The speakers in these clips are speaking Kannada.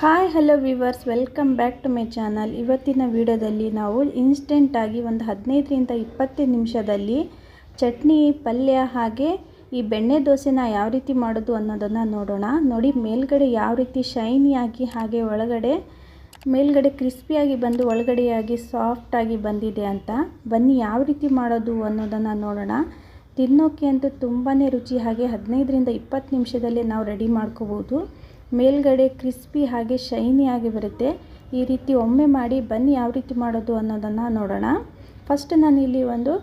Hi, hello viewers. Welcome back to my channel. ಇವತ್ತಿನ ವಿಡಿಯೋದಲ್ಲಿ ನಾವು ಇನ್ಸ್ಟೆಂಟಾಗಿ ಒಂದು ಹದಿನೈದರಿಂದ ಇಪ್ಪತ್ತು ನಿಮಿಷದಲ್ಲಿ ಚಟ್ನಿ, ಪಲ್ಯ ಹಾಗೆ ಈ ಬೆಣ್ಣೆ ದೋಸೆನ ಯಾವ ರೀತಿ ಮಾಡೋದು ಅನ್ನೋದನ್ನು ನೋಡೋಣ. ನೋಡಿ, ಮೇಲ್ಗಡೆ ಯಾವ ರೀತಿ ಶೈನಿಯಾಗಿ ಹಾಗೆ ಒಳಗಡೆ, ಮೇಲ್ಗಡೆ ಕ್ರಿಸ್ಪಿಯಾಗಿ ಬಂದು ಒಳಗಡೆಯಾಗಿ ಸಾಫ್ಟಾಗಿ ಬಂದಿದೆ ಅಂತ. ಬನ್ನಿ, ಯಾವ ರೀತಿ ಮಾಡೋದು ಅನ್ನೋದನ್ನು ನೋಡೋಣ. ತಿನ್ನೋಕ್ಕೆ ಅಂತೂ ತುಂಬಾ ರುಚಿ. ಹಾಗೆ ಹದಿನೈದರಿಂದ ಇಪ್ಪತ್ತು ನಿಮಿಷದಲ್ಲೇ ನಾವು ರೆಡಿ ಮಾಡ್ಕೋಬೋದು. ಮೇಲ್ಗಡೆ ಕ್ರಿಸ್ಪಿ ಹಾಗೆ ಶೈನಿಯಾಗಿ ಬರುತ್ತೆ. ಈ ರೀತಿ ಒಮ್ಮೆ ಮಾಡಿ ಬನ್ನಿ ಯಾವ ರೀತಿ ಮಾಡೋದು ಅನ್ನೋದನ್ನು ನೋಡೋಣ. ಫಸ್ಟ್ ನಾನಿಲ್ಲಿ ಒಂದು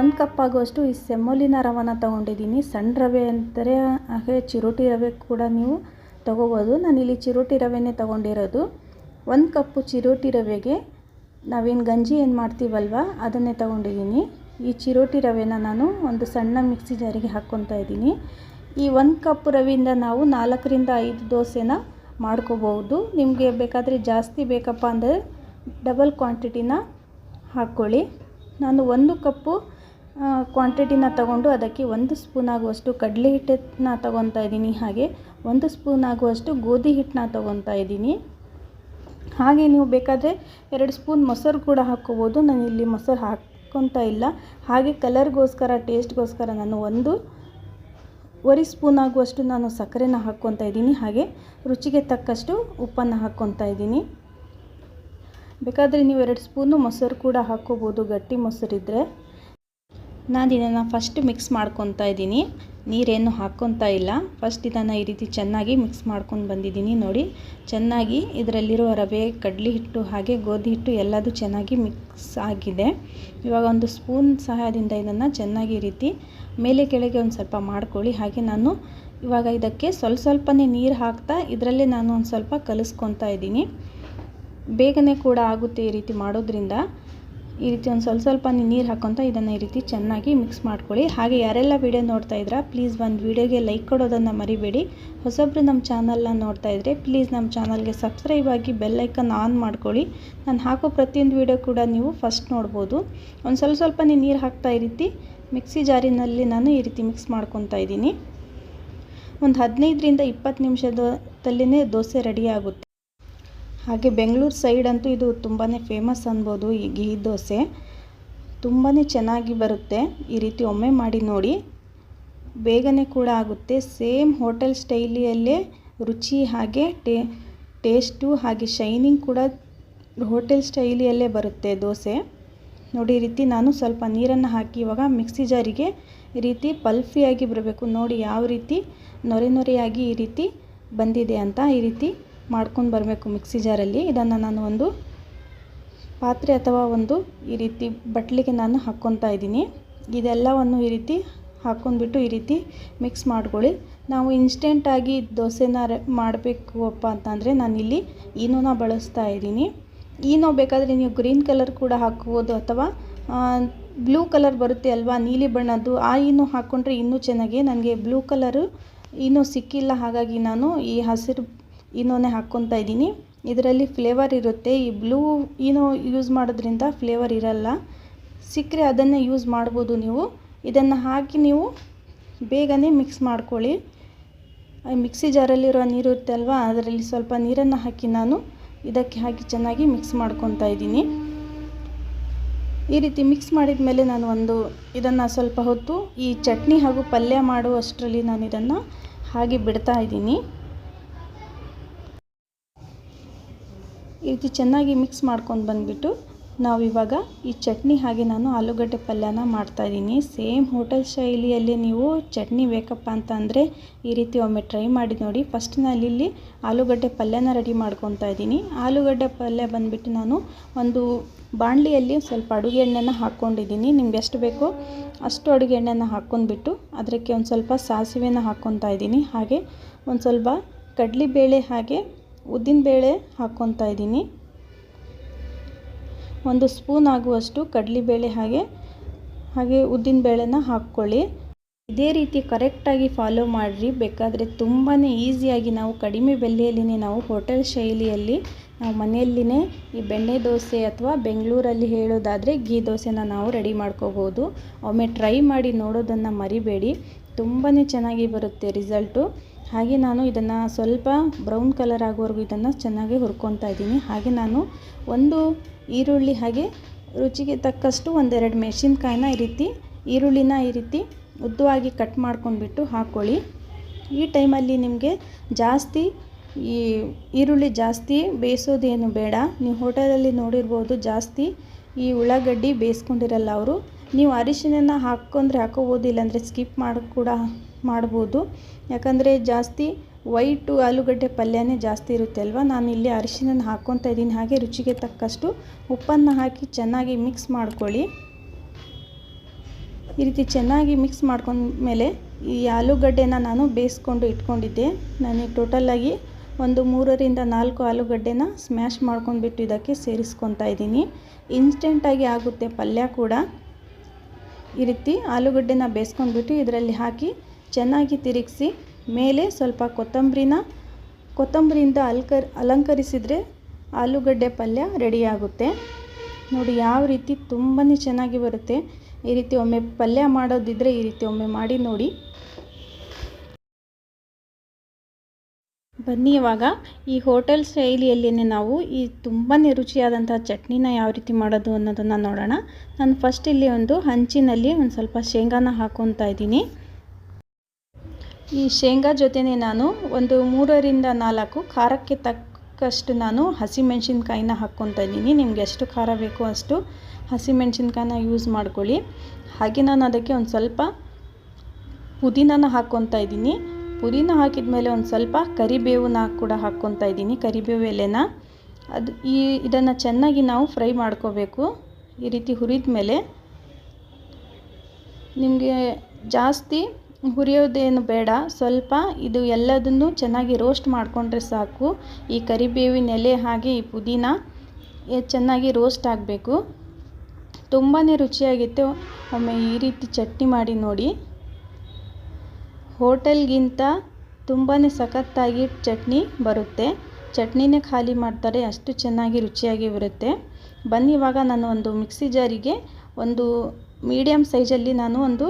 ಒಂದು ಕಪ್ ಆಗುವಷ್ಟು ಈ ಸೆಮ್ಮೋಲಿನ ರವನ ತೊಗೊಂಡಿದ್ದೀನಿ. ಸಣ್ಣ ರವೆ ಅಂತಾರೆ, ಹಾಗೆ ಚಿರೋಟಿ ರವೆ ಕೂಡ ನೀವು ತೊಗೋಬೋದು. ನಾನಿಲ್ಲಿ ಚಿರೋಟಿ ರವೆನೇ ತೊಗೊಂಡಿರೋದು. ಒಂದು ಕಪ್ಪು ಚಿರೋಟಿ ರವೆಗೆ ನಾವೇನು ಗಂಜಿ ಏನು ಮಾಡ್ತೀವಲ್ವ, ಅದನ್ನೇ ತೊಗೊಂಡಿದ್ದೀನಿ. ಈ ಚಿರೋಟಿ ರವೆನ ನಾನು ಒಂದು ಸಣ್ಣ ಮಿಕ್ಸಿ ಜಾರಿಗೆ ಹಾಕ್ಕೊತಾ ಇದ್ದೀನಿ. ಈ ಒಂದು ಕಪ್ ರವಿಯಿಂದ ನಾವು ನಾಲ್ಕರಿಂದ ಐದು ದೋಸೆನ ಮಾಡ್ಕೋಬಹುದು. ನಿಮಗೆ ಬೇಕಾದರೆ ಜಾಸ್ತಿ ಬೇಕಪ್ಪ ಅಂದರೆ ಡಬಲ್ ಕ್ವಾಂಟಿಟಿನ ಹಾಕ್ಕೊಳ್ಳಿ ನಾನು ಒಂದು ಕಪ್ಪು ಕ್ವಾಂಟಿಟಿನ ತಗೊಂಡು ಅದಕ್ಕೆ ಒಂದು ಸ್ಪೂನ್ ಆಗುವಷ್ಟು ಕಡಲೆ ಹಿಟ್ಟನ್ನ ತಗೊತಾ ಇದ್ದೀನಿ. ಹಾಗೆ ಒಂದು ಸ್ಪೂನ್ ಆಗುವಷ್ಟು ಗೋಧಿ ಹಿಟ್ಟನ್ನ ತೊಗೊತಾ ಇದ್ದೀನಿ. ಹಾಗೆ ನೀವು ಬೇಕಾದರೆ ಎರಡು ಸ್ಪೂನ್ ಮೊಸರು ಕೂಡ ಹಾಕ್ಕೋಬೋದು ನಾನು ಇಲ್ಲಿ ಮೊಸರು ಹಾಕ್ಕೊತಾ ಇಲ್ಲ. ಹಾಗೆ ಕಲರ್ಗೋಸ್ಕರ ಟೇಸ್ಟ್ಗೋಸ್ಕರ ನಾನು ಒಂದು ವರಿ ಸ್ಪೂನ್ ಆಗುವಷ್ಟು ನಾನು ಸಕ್ಕರೆನ ಹಾಕ್ಕೊತಾ ಇದ್ದೀನಿ. ಹಾಗೆ ರುಚಿಗೆ ತಕ್ಕಷ್ಟು ಉಪ್ಪನ್ನು ಹಾಕ್ಕೊತಾ ಇದ್ದೀನಿ. ಬೇಕಾದರೆ ನೀವು ಎರಡು ಸ್ಪೂನು ಮೊಸರು ಕೂಡ ಹಾಕ್ಕೋಬೋದು. ಗಟ್ಟಿ ಮೊಸರಿದ್ದರೆ ನಾನು ಇದನ್ನು ಫಸ್ಟ್ ಮಿಕ್ಸ್ ಮಾಡ್ಕೊತಾ ಇದ್ದೀನಿ. ನೀರೇನು ಹಾಕ್ಕೊತಾ ಇಲ್ಲ. ಫಸ್ಟ್ ಇದನ್ನು ಈ ರೀತಿ ಚೆನ್ನಾಗಿ ಮಿಕ್ಸ್ ಮಾಡ್ಕೊಂಡು ಬಂದಿದ್ದೀನಿ ನೋಡಿ. ಚೆನ್ನಾಗಿ ಇದರಲ್ಲಿರೋ ರವೆ, ಕಡಲೆ ಹಿಟ್ಟು ಹಾಗೆ ಗೋಧಿ ಹಿಟ್ಟು ಎಲ್ಲದೂ ಚೆನ್ನಾಗಿ ಮಿಕ್ಸ್ ಆಗಿದೆ. ಇವಾಗ ಒಂದು ಸ್ಪೂನ್ ಸಹಾಯದಿಂದ ಇದನ್ನು ಚೆನ್ನಾಗಿ ಈ ರೀತಿ ಮೇಲೆ ಕೆಳಗೆ ಒಂದು ಸ್ವಲ್ಪ ಮಾಡ್ಕೊಳ್ಳಿ. ಹಾಗೆ ನಾನು ಇವಾಗ ಇದಕ್ಕೆ ಸ್ವಲ್ಪ ಸ್ವಲ್ಪನೇ ನೀರು ಹಾಕ್ತಾ ಇದರಲ್ಲೇ ನಾನು ಒಂದು ಸ್ವಲ್ಪ ಕಲಿಸ್ಕೊತಾ ಇದ್ದೀನಿ. ಬೇಗನೆ ಕೂಡ ಆಗುತ್ತೆ ಈ ರೀತಿ ಮಾಡೋದ್ರಿಂದ. ಈ ರೀತಿ ಒಂದು ಸ್ವಲ್ಪ ಸ್ವಲ್ಪ ನೀರು ಹಾಕ್ಕೊತ ಇದನ್ನು ಈ ರೀತಿ ಚೆನ್ನಾಗಿ ಮಿಕ್ಸ್ ಮಾಡ್ಕೊಳ್ಳಿ. ಹಾಗೆ ಯಾರೆಲ್ಲ ವಿಡಿಯೋ ನೋಡ್ತಾ ಇದ್ದೀರಾ ಪ್ಲೀಸ್ ಒಂದು ವಿಡಿಯೋಗೆ ಲೈಕ್ ಕೊಡೋದನ್ನು ಮರಿಬೇಡಿ. ಹೊಸೊಬ್ಬರು ನಮ್ಮ ಚಾನಲ್ನ ನೋಡ್ತಾ ಇದ್ದರೆ ಪ್ಲೀಸ್ ನಮ್ಮ ಚಾನಲ್ಗೆ ಸಬ್ಸ್ಕ್ರೈಬ್ ಆಗಿ ಬೆಲ್ಲೈಕನ್ ಆನ್ ಮಾಡ್ಕೊಳ್ಳಿ. ನಾನು ಹಾಕೋ ಪ್ರತಿಯೊಂದು ವಿಡಿಯೋ ಕೂಡ ನೀವು ಫಸ್ಟ್ ನೋಡ್ಬೋದು. ಒಂದು ಸ್ವಲ್ಪ ಸ್ವಲ್ಪ ನೀರು ಹಾಕ್ತಾ ಈ ರೀತಿ ಮಿಕ್ಸಿ ಜಾರಿನಲ್ಲಿ ನಾನು ಈ ರೀತಿ ಮಿಕ್ಸ್ ಮಾಡ್ಕೊತಾ ಇದ್ದೀನಿ. ಒಂದು ಹದಿನೈದರಿಂದ ಇಪ್ಪತ್ತು ನಿಮಿಷದಲ್ಲಿನೇ ದೋಸೆ ರೆಡಿ ಆಗುತ್ತೆ. ಹಾಗೆ ಬೆಂಗಳೂರು ಸೈಡ್ ಅಂತೂ ಇದು ತುಂಬಾ ಫೇಮಸ್ ಅನ್ಬೋದು ಈ ಘೀ ದೋಸೆ. ತುಂಬಾ ಚೆನ್ನಾಗಿ ಬರುತ್ತೆ. ಈ ರೀತಿ ಒಮ್ಮೆ ಮಾಡಿ ನೋಡಿ. ಬೇಗನೆ ಕೂಡ ಆಗುತ್ತೆ. ಸೇಮ್ ಹೋಟೆಲ್ ಸ್ಟೈಲಿಯಲ್ಲೇ ರುಚಿ ಹಾಗೆ ಟೇ, ಟೇಸ್ಟು ಹಾಗೆ ಶೈನಿಂಗ್ ಕೂಡ ಹೋಟೆಲ್ ಸ್ಟೈಲಿಯಲ್ಲೇ ಬರುತ್ತೆ ದೋಸೆ. ನೋಡಿ ಈ ರೀತಿ ನಾನು ಸ್ವಲ್ಪ ನೀರನ್ನು ಹಾಕಿ ಇವಾಗ ಮಿಕ್ಸಿ ಜಾರಿಗೆ ಈ ರೀತಿ ಪಲ್ಫಿಯಾಗಿ ಬರಬೇಕು ನೋಡಿ ಯಾವ ರೀತಿ ನೊರೆ ನೊರೆಯಾಗಿ ಈ ರೀತಿ ಬಂದಿದೆ ಅಂತ ಈ ರೀತಿ ಮಾಡ್ಕೊಂಡು ಬರಬೇಕು ಮಿಕ್ಸಿ ಜಾರಲ್ಲಿ. ಇದನ್ನು ನಾನು ಒಂದು ಪಾತ್ರೆ ಅಥವಾ ಒಂದು ಈ ರೀತಿ ಬಟ್ಲಿಗೆ ನಾನು ಹಾಕ್ಕೊತಾ ಇದ್ದೀನಿ. ಇದೆಲ್ಲವನ್ನು ಈ ರೀತಿ ಹಾಕ್ಕೊಂಡ್ಬಿಟ್ಟು ಈ ರೀತಿ ಮಿಕ್ಸ್ ಮಾಡ್ಕೊಳ್ಳಿ. ನಾವು ಇನ್ಸ್ಟೆಂಟಾಗಿ ದೋಸೆನ ಮಾಡಬೇಕು ಅಪ್ಪ ಅಂತಂದರೆ ನಾನಿಲ್ಲಿ ಈನೋನ ಬಳಸ್ತಾ ಇದ್ದೀನಿ. ಈನೋ ಬೇಕಾದರೆ ನೀವು ಗ್ರೀನ್ ಕಲರ್ ಕೂಡ ಹಾಕ್ಬೋದು ಅಥವಾ ಬ್ಲೂ ಕಲರ್ ಬರುತ್ತೆ ಅಲ್ವಾ, ನೀಲಿ ಬಣ್ಣದ್ದು. ಆ ಈನೋ ಹಾಕ್ಕೊಂಡ್ರೆ ಇನ್ನೂ ಚೆನ್ನಾಗಿ. ನನಗೆ ಬ್ಲೂ ಕಲರು ಇನ್ನೂ ಸಿಕ್ಕಿಲ್ಲ ಹಾಗಾಗಿ ನಾನು ಈ ಹಸಿರು ಈನೋನೇ ಹಾಕ್ಕೊತಾ ಇದ್ದೀನಿ. ಇದರಲ್ಲಿ ಫ್ಲೇವರ್ ಇರುತ್ತೆ. ಈ ಬ್ಲೂ ಈನೋ ಯೂಸ್ ಮಾಡೋದ್ರಿಂದ ಫ್ಲೇವರ್ ಇರಲ್ಲ. ಸಿಕ್ಕರೆ ಅದನ್ನೇ ಯೂಸ್ ಮಾಡ್ಬೋದು ನೀವು. ಇದನ್ನು ಹಾಕಿ ನೀವು ಬೇಗನೆ ಮಿಕ್ಸ್ ಮಾಡ್ಕೊಳ್ಳಿ. ಮಿಕ್ಸಿ ಜಾರಲ್ಲಿರೋ ನೀರು ಇರುತ್ತೆ ಅಲ್ವಾ ಅದರಲ್ಲಿ ಸ್ವಲ್ಪ ನೀರನ್ನು ಹಾಕಿ ನಾನು ಇದಕ್ಕೆ ಹಾಕಿ ಚೆನ್ನಾಗಿ ಮಿಕ್ಸ್ ಮಾಡ್ಕೊತಾ ಇದ್ದೀನಿ. ಈ ರೀತಿ ಮಿಕ್ಸ್ ಮಾಡಿದ ಮೇಲೆ ನಾನು ಒಂದು ಇದನ್ನು ಸ್ವಲ್ಪ ಹೊತ್ತು ಈ ಚಟ್ನಿ ಹಾಗೂ ಪಲ್ಯ ಮಾಡುವಷ್ಟರಲ್ಲಿ ನಾನು ಇದನ್ನು ಹಾಗೆ ಬಿಡ್ತಾ ಇದ್ದೀನಿ. ಈ ರೀತಿ ಚೆನ್ನಾಗಿ ಮಿಕ್ಸ್ ಮಾಡ್ಕೊಂಡು ಬಂದುಬಿಟ್ಟು ನಾವು ಇವಾಗ ಈ ಚಟ್ನಿ ಹಾಗೆ ನಾನು ಆಲೂಗಡ್ಡೆ ಪಲ್ಯನ ಮಾಡ್ತಾಯಿದ್ದೀನಿ ಸೇಮ್ ಹೋಟೆಲ್ ಶೈಲಿಯಲ್ಲಿ ನೀವು ಚಟ್ನಿ ಬೇಕಪ್ಪ ಅಂತ ಅಂದರೆ ಈ ರೀತಿ ಒಮ್ಮೆ ಟ್ರೈ ಮಾಡಿ ನೋಡಿ. ಫಸ್ಟ್ ನಾನು ಇಲ್ಲಿ ಆಲೂಗಡ್ಡೆ ಪಲ್ಯನ ರೆಡಿ ಮಾಡ್ಕೊತಾ ಇದ್ದೀನಿ. ಆಲೂಗಡ್ಡೆ ಪಲ್ಯ ಬಂದುಬಿಟ್ಟು ನಾನು ಒಂದು ಬಾಣಲಿಯಲ್ಲಿ ಸ್ವಲ್ಪ ಅಡುಗೆ ಎಣ್ಣೆನ ಹಾಕ್ಕೊಂಡಿದ್ದೀನಿ. ನಿಮ್ಗೆ ಎಷ್ಟು ಬೇಕೋ ಅಷ್ಟು ಅಡುಗೆ ಎಣ್ಣೆನ ಹಾಕ್ಕೊಂಡ್ಬಿಟ್ಟು ಅದಕ್ಕೆ ಒಂದು ಸ್ವಲ್ಪ ಸಾಸಿವೆನ ಹಾಕ್ಕೊತಾ ಇದ್ದೀನಿ. ಹಾಗೆ ಒಂದು ಸ್ವಲ್ಪ ಕಡಲೆಬೇಳೆ ಹಾಗೆ ಉದ್ದಿನಬೇಳೆ ಹಾಕ್ಕೊತಾ ಇದ್ದೀನಿ. ಒಂದು ಸ್ಪೂನ್ ಆಗುವಷ್ಟು ಕಡಲೆಬೇಳೆ ಹಾಗೆ ಹಾಗೆ ಉದ್ದಿನ ಬೇಳೆನ ಹಾಕ್ಕೊಳ್ಳಿ. ಇದೇ ರೀತಿ ಕರೆಕ್ಟಾಗಿ ಫಾಲೋ ಮಾಡಿರಿ. ಬೇಕಾದರೆ ತುಂಬಾ ಈಸಿಯಾಗಿ ನಾವು ಕಡಿಮೆ ಬೆಲೆಯಲ್ಲಿನೇ ನಾವು ಹೋಟೆಲ್ ಶೈಲಿಯಲ್ಲಿ ನಾವು ಮನೆಯಲ್ಲಿನೇ ಈ ಬೆಣ್ಣೆ ದೋಸೆ ಅಥವಾ ಬೆಂಗಳೂರಲ್ಲಿ ಹೇಳೋದಾದರೆ ಘೀ ದೋಸೆನ ನಾವು ರೆಡಿ ಮಾಡ್ಕೋಬೋದು. ಒಮ್ಮೆ ಟ್ರೈ ಮಾಡಿ ನೋಡೋದನ್ನು ಮರಿಬೇಡಿ. ತುಂಬಾ ಚೆನ್ನಾಗಿ ಬರುತ್ತೆ ರಿಸಲ್ಟು ಹಾಗೆ ನಾನು ಇದನ್ನು ಸ್ವಲ್ಪ ಬ್ರೌನ್ ಕಲರ್ ಆಗೋವರೆಗೂ ಇದನ್ನು ಚೆನ್ನಾಗಿ ಹುರ್ಕೊತಾ ಇದ್ದೀನಿ. ಹಾಗೆ ನಾನು ಒಂದು ಈರುಳ್ಳಿ ಹಾಗೆ ರುಚಿಗೆ ತಕ್ಕಷ್ಟು ಒಂದೆರಡು ಮೆಣಸಿನ್ಕಾಯಿನ ಈ ರೀತಿ ಈರುಳ್ಳಿನ ಈ ರೀತಿ ಉದ್ದವಾಗಿ ಕಟ್ ಮಾಡ್ಕೊಂಡ್ಬಿಟ್ಟು ಹಾಕ್ಕೊಳ್ಳಿ ಈ ಟೈಮಲ್ಲಿ ನಿಮಗೆ ಜಾಸ್ತಿ ಈ ಈರುಳ್ಳಿ ಜಾಸ್ತಿ ಬೇಯಿಸೋದೇನು ಬೇಡ. ನೀವು ಹೋಟೆಲಲ್ಲಿ ನೋಡಿರ್ಬೋದು ಜಾಸ್ತಿ ಈ ಉಳ್ಳಾಗಡ್ಡಿ ಬೇಯಿಸ್ಕೊಂಡಿರಲ್ಲ ಅವರು. ನೀವು ಅರಿಶಿನ ಹಾಕ್ಕೊಂಡ್ರೆ ಹಾಕೋಬೋದು ಇಲ್ಲಾಂದರೆ ಸ್ಕಿಪ್ ಮಾಡಿ ಕೂಡ ಮಾಡ್ಬೋದು. ಯಾಕಂದರೆ ಜಾಸ್ತಿ ವೈಟು ಆಲೂಗಡ್ಡೆ ಪಲ್ಯನೇ ಜಾಸ್ತಿ ಇರುತ್ತೆ ಅಲ್ವಾ? ನಾನು ಇಲ್ಲಿ ಅರಿಶಿನ ಹಾಕ್ಕೊತಾ ಇದ್ದೀನಿ. ಹಾಗೆ ರುಚಿಗೆ ತಕ್ಕಷ್ಟು ಉಪ್ಪನ್ನು ಹಾಕಿ ಚೆನ್ನಾಗಿ ಮಿಕ್ಸ್ ಮಾಡ್ಕೊಳ್ಳಿ. ಈ ರೀತಿ ಚೆನ್ನಾಗಿ ಮಿಕ್ಸ್ ಮಾಡ್ಕೊಂಡ್ಮೇಲೆ ಈ ಆಲೂಗಡ್ಡೆನ ನಾನು ಬೇಯಿಸ್ಕೊಂಡು ಇಟ್ಕೊಂಡಿದ್ದೆ. ನನಗೆ ಟೋಟಲಾಗಿ ಒಂದು ಮೂರರಿಂದ ನಾಲ್ಕು ಆಲೂಗಡ್ಡೆನ ಸ್ಮ್ಯಾಶ್ ಮಾಡ್ಕೊಂಡ್ಬಿಟ್ಟು ಇದಕ್ಕೆ ಸೇರಿಸ್ಕೊತಾ ಇದ್ದೀನಿ. ಇನ್ಸ್ಟೆಂಟಾಗಿ ಆಗುತ್ತೆ ಪಲ್ಯ ಕೂಡ. ಈ ರೀತಿ ಆಲೂಗಡ್ಡೆನ ಬೇಯಿಸ್ಕೊಂಡ್ಬಿಟ್ಟು ಇದರಲ್ಲಿ ಹಾಕಿ ಚೆನ್ನಾಗಿ ತಿರುಗಿಸಿ ಮೇಲೆ ಸ್ವಲ್ಪ ಕೊತ್ತಂಬರಿನ, ಕೊತ್ತಂಬರಿಯಿಂದ ಅಲ್ಕರ್, ಅಲಂಕರಿಸಿದರೆ ಆಲೂಗಡ್ಡೆ ಪಲ್ಯ ರೆಡಿಯಾಗುತ್ತೆ. ನೋಡಿ ಯಾವ ರೀತಿ ತುಂಬಾ ಚೆನ್ನಾಗಿ ಬರುತ್ತೆ. ಈ ರೀತಿ ಒಮ್ಮೆ ಪಲ್ಯ ಮಾಡೋದಿದ್ದರೆ ಈ ರೀತಿ ಒಮ್ಮೆ ಮಾಡಿ ನೋಡಿ. ಬನ್ನಿ ಇವಾಗ ಈ ಹೋಟೆಲ್ ಶೈಲಿಯಲ್ಲಿಯೇ ನಾವು ಈ ತುಂಬಾ ರುಚಿಯಾದಂಥ ಚಟ್ನಿನ ಯಾವ ರೀತಿ ಮಾಡೋದು ಅನ್ನೋದನ್ನು ನೋಡೋಣ. ನಾನು ಫಸ್ಟ್ ಇಲ್ಲಿ ಒಂದು ಹಂಚಿನಲ್ಲಿ ಒಂದು ಸ್ವಲ್ಪ ಶೇಂಗಾನ ಹಾಕೊತಾ ಇದ್ದೀನಿ. ಈ ಶೇಂಗಾ ಜೊತೆನೇ ನಾನು ಒಂದು ಮೂರರಿಂದ ನಾಲ್ಕು ಖಾರಕ್ಕೆ ತಕ್ಕಷ್ಟು ನಾನು ಹಸಿಮೆಣ್ಸಿನ್ಕಾಯಿನ ಹಾಕ್ಕೊತಾ ಇದ್ದೀನಿ. ನಿಮ್ಗೆ ಎಷ್ಟು ಖಾರ ಬೇಕೋ ಅಷ್ಟು ಹಸಿಮೆಣ್ಸಿನ್ಕಾಯಿನ ಯೂಸ್ ಮಾಡ್ಕೊಳ್ಳಿ. ಹಾಗೆ ನಾನು ಅದಕ್ಕೆ ಒಂದು ಸ್ವಲ್ಪ ಪುದೀನನ ಹಾಕ್ಕೊತಾ ಇದ್ದೀನಿ. ಪುದೀನ ಹಾಕಿದ ಮೇಲೆ ಒಂದು ಸ್ವಲ್ಪ ಕರಿಬೇವನ್ನ ಕೂಡ ಹಾಕ್ಕೊತಾ ಇದ್ದೀನಿ. ಕರಿಬೇವು ಎಲೆನ. ಅದು ಈ ಇದನ್ನು ಚೆನ್ನಾಗಿ ನಾವು ಫ್ರೈ ಮಾಡ್ಕೋಬೇಕು. ಈ ರೀತಿ ಹುರಿದ ಮೇಲೆ ನಿಮಗೆ ಜಾಸ್ತಿ ಹುರಿಯೋದೇನು ಬೇಡ. ಸ್ವಲ್ಪ ಇದು ಎಲ್ಲದನ್ನು ಚೆನ್ನಾಗಿ ರೋಸ್ಟ್ ಮಾಡಿಕೊಂಡ್ರೆ ಸಾಕು. ಈ ಕರಿಬೇವಿನ ಎಲೆ ಹಾಗೆ ಈ ಪುದೀನ ಚೆನ್ನಾಗಿ ರೋಸ್ಟ್ ಆಗಬೇಕು. ತುಂಬಾ ರುಚಿಯಾಗಿತ್ತು. ಒಮ್ಮೆ ಈ ರೀತಿ ಚಟ್ನಿ ಮಾಡಿ ನೋಡಿ. ಹೋಟೆಲ್ಗಿಂತ ತುಂಬಾ ಸಖತ್ತಾಗಿ ಚಟ್ನಿ ಬರುತ್ತೆ. ಚಟ್ನಿನೇ ಖಾಲಿ ಮಾಡ್ತಾರೆ, ಅಷ್ಟು ಚೆನ್ನಾಗಿ ರುಚಿಯಾಗಿ ಬರುತ್ತೆ ಬನ್ನಿ, ಇವಾಗ ನಾನು ಒಂದು ಮಿಕ್ಸಿ ಜಾರಿಗೆ ಒಂದು ಮೀಡಿಯಮ್ ಸೈಜಲ್ಲಿ ನಾನು ಒಂದು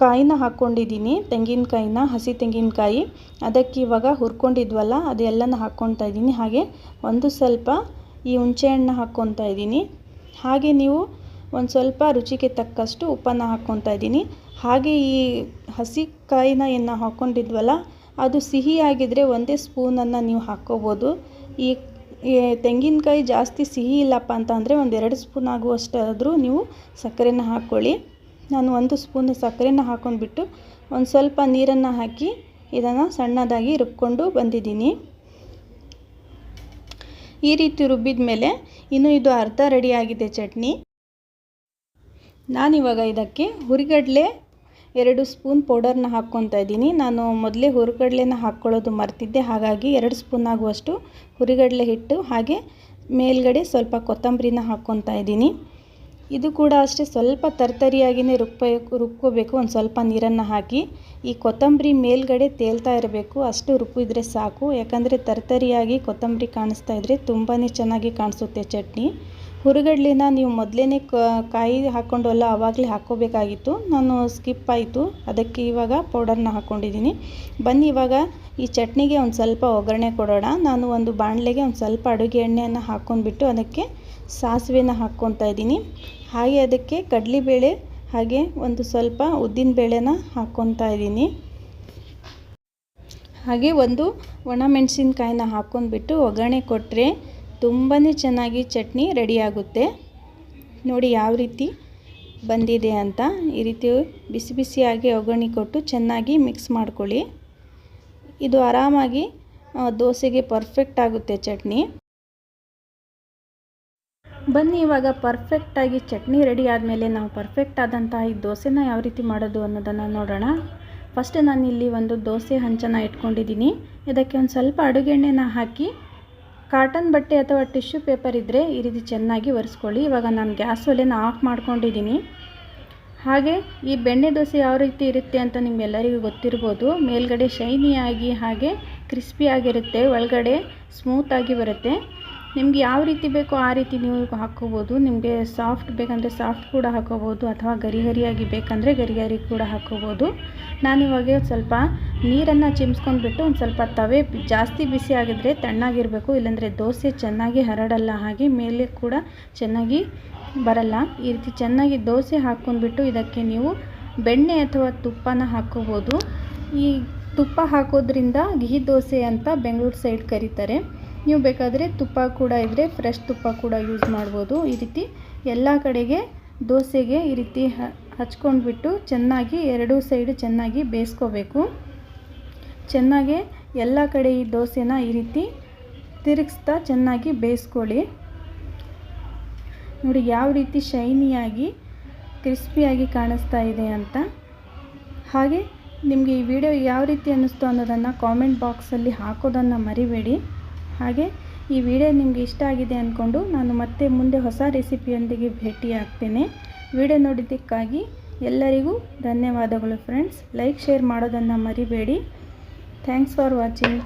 ಕಾಯಿನ ಹಾಕ್ಕೊಂಡಿದ್ದೀನಿ. ತೆಂಗಿನಕಾಯಿನ, ಹಸಿ ತೆಂಗಿನಕಾಯಿ. ಅದಕ್ಕೆ ಇವಾಗ ಹುರ್ಕೊಂಡಿದ್ವಲ್ಲ, ಅದೆಲ್ಲನ ಹಾಕ್ಕೊತಾ ಇದ್ದೀನಿ. ಹಾಗೆ ಒಂದು ಸ್ವಲ್ಪ ಈ ಹುಣಸೆಹಣ್ಣು ಹಾಕ್ಕೊತಾ ಇದ್ದೀನಿ. ಹಾಗೆ ನೀವು ಒಂದು ಸ್ವಲ್ಪ ರುಚಿಗೆ ತಕ್ಕಷ್ಟು ಉಪ್ಪನ್ನು ಹಾಕ್ಕೊತಾ ಇದ್ದೀನಿ. ಹಾಗೆ ಈ ಹಸಿ ಕಾಯಿನ ಏನು ಹಾಕ್ಕೊಂಡಿದ್ವಲ್ಲ, ಅದು ಸಿಹಿಯಾಗಿದ್ದರೆ ಒಂದೇ ಸ್ಪೂನನ್ನು ನೀವು ಹಾಕ್ಕೋಬೋದು. ಈ ತೆಂಗಿನಕಾಯಿ ಜಾಸ್ತಿ ಸಿಹಿ ಇಲ್ಲಪ್ಪ ಅಂತ ಅಂದರೆ ಒಂದೆರಡು ಸ್ಪೂನ್ ಆಗುವಷ್ಟಾದರೂ ನೀವು ಸಕ್ಕರೆನ ಹಾಕ್ಕೊಳ್ಳಿ. ನಾನು ಒಂದು ಸ್ಪೂನ್ ಸಕ್ಕರೆನ ಹಾಕೊಂಡ್ಬಿಟ್ಟು ಒಂದು ಸ್ವಲ್ಪ ನೀರನ್ನು ಹಾಕಿ ಇದನ್ನು ಸಣ್ಣದಾಗಿ ರುಬ್ಕೊಂಡು ಬಂದಿದ್ದೀನಿ. ಈ ರೀತಿ ರುಬ್ಬಿದ ಮೇಲೆ ಇನ್ನು ಇದು ಅರ್ಧ ರೆಡಿಯಾಗಿದೆ ಚಟ್ನಿ. ನಾನಿವಾಗ ಇದಕ್ಕೆ ಹುರಿಗಡಲೆ ಎರಡು ಸ್ಪೂನ್ ಪೌಡರ್ನ ಹಾಕ್ಕೊತಾ ಇದ್ದೀನಿ. ನಾನು ಮೊದಲೇ ಹುರಿಗಡಲೆನ ಹಾಕ್ಕೊಳ್ಳೋದು ಮರ್ತಿದ್ದೆ. ಹಾಗಾಗಿ ಎರಡು ಸ್ಪೂನ್ ಆಗುವಷ್ಟು ಹುರಿಗಡಲೆ ಹಿಟ್ಟು ಹಾಗೆ ಮೇಲ್ಗಡೆ ಸ್ವಲ್ಪ ಕೊತ್ತಂಬರಿನ ಹಾಕ್ಕೊತಾ ಇದ್ದೀನಿ. ಇದು ಕೂಡ ಅಷ್ಟೇ ಸ್ವಲ್ಪ ತರ್ತರಿಯಾಗಿಯೇ ರುಬ್ಬೇಕು ರುಬ್ಕೋಬೇಕು, ಒಂದು ಸ್ವಲ್ಪ ನೀರನ್ನು ಹಾಕಿ. ಈ ಕೊತ್ತಂಬರಿ ಮೇಲ್ಗಡೆ ತೇಲ್ತಾ ಇರಬೇಕು, ಅಷ್ಟು ರುಬ್ಬಿದ್ರೆ ಸಾಕು. ಯಾಕಂದರೆ ತರ್ತರಿಯಾಗಿ ಕೊತ್ತಂಬರಿ ಕಾಣಿಸ್ತಾ ಇದ್ದರೆ ತುಂಬಾ ಚೆನ್ನಾಗಿ ಕಾಣಿಸುತ್ತೆ ಚಟ್ನಿ. ಹುರುಗಡ್ಲಿನ ನೀವು ಮೊದಲೇ ಕಾಯಿ ಹಾಕ್ಕೊಂಡಲ್ಲ ಆವಾಗಲೇ ಹಾಕ್ಕೋಬೇಕಾಗಿತ್ತು. ನಾನು ಸ್ಕಿಪ್ ಆಯಿತು. ಅದಕ್ಕೆ ಇವಾಗ ಪೌಡರ್ನ ಹಾಕ್ಕೊಂಡಿದ್ದೀನಿ ಬನ್ನಿ, ಇವಾಗ ಈ ಚಟ್ನಿಗೆ ಒಂದು ಸ್ವಲ್ಪ ಒಗ್ಗರಣೆ ಕೊಡೋಣ. ನಾನು ಒಂದು ಬಾಣಲೆಗೆ ಒಂದು ಸ್ವಲ್ಪ ಅಡುಗೆ ಎಣ್ಣೆಯನ್ನು ಹಾಕ್ಕೊಂಡ್ಬಿಟ್ಟು ಅದಕ್ಕೆ ಸಾಸಿವೆನ ಹಾಕ್ಕೊತಾ ಇದ್ದೀನಿ. ಹಾಗೆ ಅದಕ್ಕೆ ಕಡಲೆಬೇಳೆ ಹಾಗೆ ಒಂದು ಸ್ವಲ್ಪ ಉದ್ದಿನ ಬೇಳೆನ ಹಾಕ್ಕೊತಾ ಇದ್ದೀನಿ. ಹಾಗೆ ಒಂದು ಒಣಮೆಣಸಿನ್ಕಾಯಿನ ಹಾಕ್ಕೊಂಡ್ಬಿಟ್ಟು ಒಗ್ಗರಣೆ ಕೊಟ್ಟರೆ ತುಂಬಾ ಚೆನ್ನಾಗಿ ಚಟ್ನಿ ರೆಡಿಯಾಗುತ್ತೆ ನೋಡಿ ಯಾವ ರೀತಿ ಬಂದಿದೆ ಅಂತ. ಈ ರೀತಿ ಬಿಸಿ ಬಿಸಿಯಾಗಿ ಒಗ್ಗರಣೆ ಕೊಟ್ಟು ಚೆನ್ನಾಗಿ ಮಿಕ್ಸ್ ಮಾಡ್ಕೊಳ್ಳಿ. ಇದು ಆರಾಮಾಗಿ ದೋಸೆಗೆ ಪರ್ಫೆಕ್ಟ್ ಆಗುತ್ತೆ ಚಟ್ನಿ. ಬನ್ನಿ, ಇವಾಗ ಪರ್ಫೆಕ್ಟಾಗಿ ಚಟ್ನಿ ರೆಡಿ ಆದಮೇಲೆ ನಾವು ಪರ್ಫೆಕ್ಟ್ ಆದಂತಹ ಈ ದೋಸೆನ ಯಾವ ರೀತಿ ಮಾಡೋದು ಅನ್ನೋದನ್ನು ನೋಡೋಣ. ಫಸ್ಟ್ ನಾನು ಇಲ್ಲಿ ಒಂದು ದೋಸೆ ಹಂಚನ ಇಟ್ಕೊಂಡಿದ್ದೀನಿ. ಇದಕ್ಕೆ ಒಂದು ಸ್ವಲ್ಪ ಅಡುಗೆ ಎಣ್ಣೆನ ಹಾಕಿ ಕಾಟನ್ ಬಟ್ಟೆ ಅಥವಾ ಟಿಶ್ಯೂ ಪೇಪರ್ ಇದ್ದರೆ ಈ ರೀತಿ ಚೆನ್ನಾಗಿ ಒರೆಸ್ಕೊಳ್ಳಿ. ಇವಾಗ ನಾನು ಗ್ಯಾಸ್ ಒಲೆನ ಆಫ್ ಮಾಡ್ಕೊಂಡಿದ್ದೀನಿ. ಹಾಗೆ ಈ ಬೆಣ್ಣೆ ದೋಸೆ ಯಾವ ರೀತಿ ಇರುತ್ತೆ ಅಂತ ನಿಮ್ಗೆಲ್ಲರಿಗೂ ಗೊತ್ತಿರ್ಬೋದು. ಮೇಲ್ಗಡೆ ಶೈನಿಯಾಗಿ ಹಾಗೆ ಕ್ರಿಸ್ಪಿಯಾಗಿರುತ್ತೆ ಒಳಗಡೆ ಸ್ಮೂತಾಗಿ ಬರುತ್ತೆ. ನಿಮ್ಗೆ ಯಾವ ರೀತಿ ಬೇಕೋ ಆ ರೀತಿ ನೀವು ಹಾಕ್ಕೋಬೋದು ನಿಮಗೆ ಸಾಫ್ಟ್ ಬೇಕಂದರೆ ಸಾಫ್ಟ್ ಕೂಡ ಹಾಕ್ಕೋಬೋದು ಅಥವಾ ಗರಿಗರಿಯಾಗಿ ಬೇಕಂದರೆ ಗರಿ ಗರಿ ಕೂಡ ಹಾಕ್ಕೋಬೋದು ನಾನಿವಾಗ ಸ್ವಲ್ಪ ನೀರನ್ನು ಚಿಮ್ಸ್ಕೊಂಡ್ಬಿಟ್ಟು ಒಂದು ಸ್ವಲ್ಪ ತವೆ ಜಾಸ್ತಿ ಬಿಸಿ ಆಗಿದ್ರೆ ತಣ್ಣಗಿರಬೇಕು, ಇಲ್ಲಾಂದರೆ ದೋಸೆ ಚೆನ್ನಾಗಿ ಹರಡಲ್ಲ ಹಾಗೆ ಮೇಲೆ ಕೂಡ ಚೆನ್ನಾಗಿ ಬರಲ್ಲ. ಈ ರೀತಿ ಚೆನ್ನಾಗಿ ದೋಸೆ ಹಾಕ್ಕೊಂಡ್ಬಿಟ್ಟು ಇದಕ್ಕೆ ನೀವು ಬೆಣ್ಣೆ ಅಥವಾ ತುಪ್ಪನ ಹಾಕ್ಕೋಬೋದು ಈ ತುಪ್ಪ ಹಾಕೋದ್ರಿಂದ ಘೀ ದೋಸೆ ಅಂತ ಬೆಂಗಳೂರು ಸೈಡ್ ಕರೀತಾರೆ. ನೀವು ಬೇಕಾದರೆ ತುಪ್ಪ ಕೂಡ ಇದ್ದರೆ ಫ್ರೆಶ್ ತುಪ್ಪ ಕೂಡ ಯೂಸ್ ಮಾಡ್ಬೋದು. ಈ ರೀತಿ ಎಲ್ಲ ಕಡೆಗೆ ದೋಸೆಗೆ ಈ ರೀತಿ ಹಚ್ಕೊಂಡ್ಬಿಟ್ಟು ಚೆನ್ನಾಗಿ ಎರಡೂ ಸೈಡ್ ಚೆನ್ನಾಗಿ ಬೇಯಿಸ್ಕೋಬೇಕು. ಚೆನ್ನಾಗಿ ಎಲ್ಲ ಕಡೆ ಈ ದೋಸೆನ ಈ ರೀತಿ ತಿರುಗಿಸ್ತಾ ಚೆನ್ನಾಗಿ ಬೇಯಿಸ್ಕೊಳ್ಳಿ. ನೋಡಿ ಯಾವ ರೀತಿ ಶೈನಿಯಾಗಿ, ಕ್ರಿಸ್ಪಿಯಾಗಿ ಕಾಣಿಸ್ತಾ ಇದೆ ಅಂತ. ಹಾಗೆ ನಿಮಗೆ ಈ ವಿಡಿಯೋ ಯಾವ ರೀತಿ ಅನ್ನಿಸ್ತು ಅನ್ನೋದನ್ನು ಕಾಮೆಂಟ್ ಬಾಕ್ಸಲ್ಲಿ ಹಾಕೋದನ್ನು ಮರಿಬೇಡಿ. ಹಾಗೆ ಈ ವಿಡಿಯೋ ನಿಮಗೆ ಇಷ್ಟ ಆಗಿದೆ ಅಂದ್ಕೊಂಡು ನಾನು ಮತ್ತೆ ಮುಂದೆ ಹೊಸ ರೆಸಿಪಿಯೊಂದಿಗೆ ಭೇಟಿ ಆಗ್ತೇನೆ ವಿಡಿಯೋ ನೋಡಿದ್ದಕ್ಕಾಗಿ ಎಲ್ಲರಿಗೂ ಧನ್ಯವಾದಗಳು ಫ್ರೆಂಡ್ಸ್. ಲೈಕ್, ಶೇರ್ ಮಾಡೋದನ್ನು ಮರಿಬೇಡಿ. Thanks for watching.